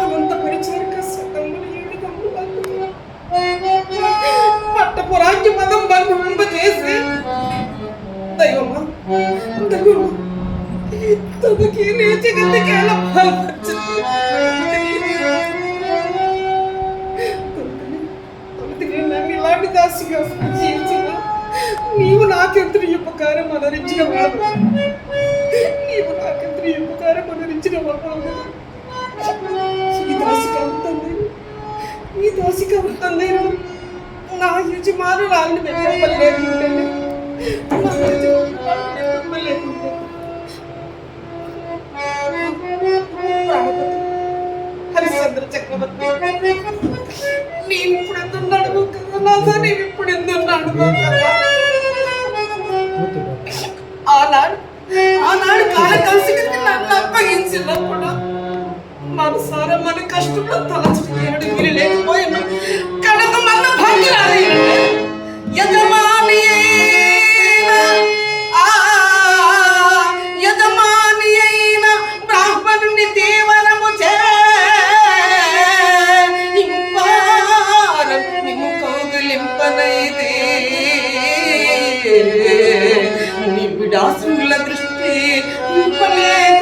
అనంత పరిచారక స్వతంలో ఏడు గమ్ములు బంధువులు. తనకి నీ జగత్తుకి ఎలా పాల్పరచుతుంది ఇలాంటి దాసిగా జీవించిన నీవు నాకెంత ఉపకారం అనరించిన వాడు ఉపకారం అనరించిన ఈ దాసిక ఉంటుంది ఈ దాసిక ఉంటుంది నా యజమానురాలను వెంటపడలేకుంటే నా హరిశ్చంద్ర చక్రవర్తి నేను ఇప్పుడు ఎందున్నాడు కదా నాథ నేను ఇప్పుడు ఎందున్నాడు కదా మన కష్టంలో తలచుడు వీలు లేకపోయాను. కనుక మన భాగ్యాలు. యజమాని యజమాని అయిన బ్రాహ్మణుని దేవరము చే నీ విడాసుల దృష్టి నింపలేకుండా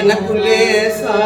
எனக்குள்ளே சா